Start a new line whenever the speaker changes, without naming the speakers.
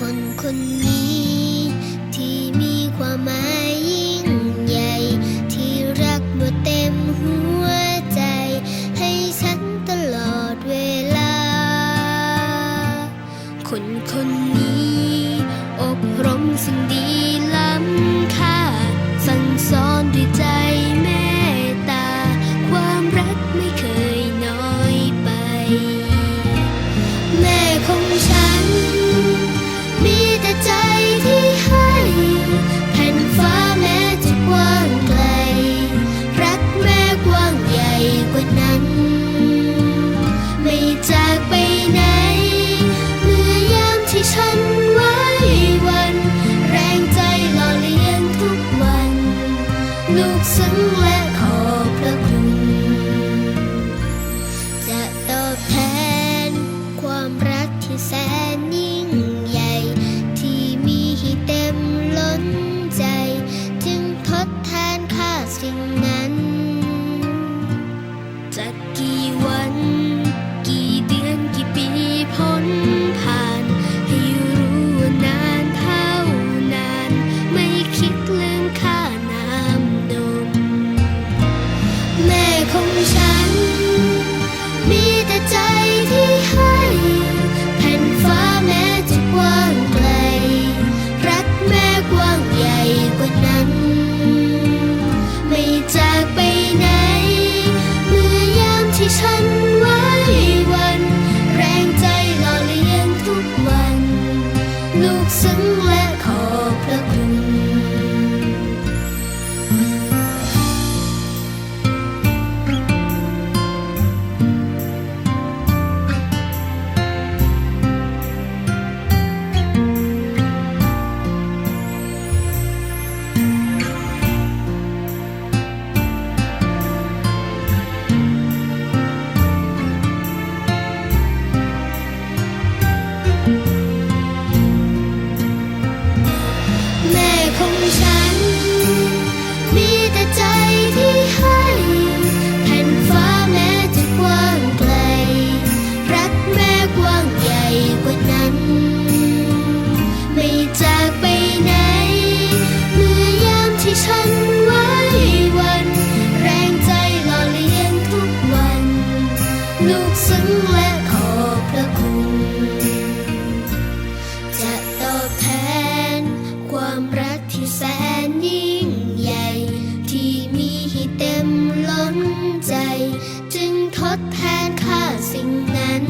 คนคนนี้ ที่มีความหมายยิ่งใหญ่ ที่รักหมดเต็มหัวใจ ให้ฉันตลอดเวลา คนคนนี้อบรมสิ่งดีลำคาสั่งสอนด้วยใจแม่ตา ความรักไม่เคยน้อยไป แม่ของฉัน Look, xứng ซึ้งและขอบพระคุณ จะตอบแทน ความรักที่แสนยิ่งใหญ่ ที่มีให้เต็มล้นใจ จึงทดแทนค่าสิ่งนั้น